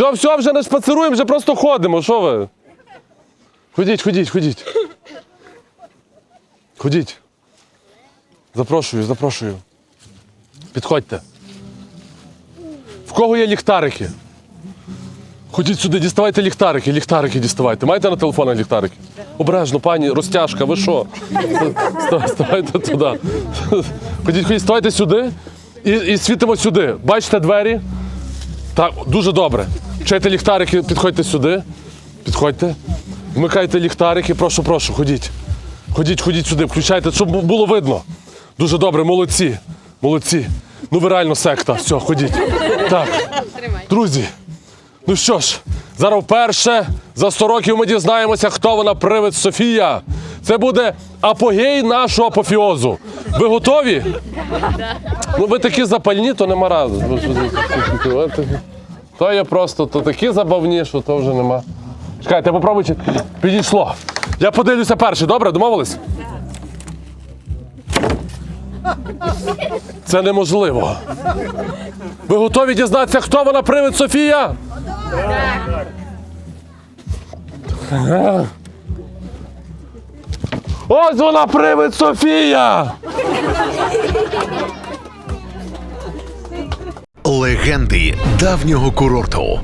Все, все, вже не шпацируємо, вже просто ходимо. Що ви? Ходіть, ходіть, ходіть. Ходіть. Запрошую, запрошую. Підходьте. В кого є ліхтарики? Ходіть сюди, діставайте ліхтарики, ліхтарики діставайте. Маєте на телефонах ліхтарики? Обережно, пані, розтяжка, ви що? Ставайте туди. Ходіть, ходіть, ставайте сюди і, і світимо сюди. Бачите двері? Так, дуже добре. Чайте ліхтарики, підходьте сюди. Підходьте. Вмикайте ліхтарики, прошу, прошу, ходіть. Ходіть, ходіть сюди, включайте, щоб було видно. Дуже добре, молодці. Молодці. Ну ви реально секта. Все, ходіть. Так. Друзі, ну що ж, зараз вперше за 100 років ми дізнаємося, хто вона привид Софія. Це буде апогей нашого апофіозу. Ви готові? Ну ви такі запальні, то нема ради. То є просто то такі забавні, що то вже нема. Чекайте, попробуйте. Підійшло. Я подивлюся перший, добре? Домовились? Це неможливо. Ви готові дізнатися, хто вона привид Софія? Ось вона привид Софія! Легенди давнього курорту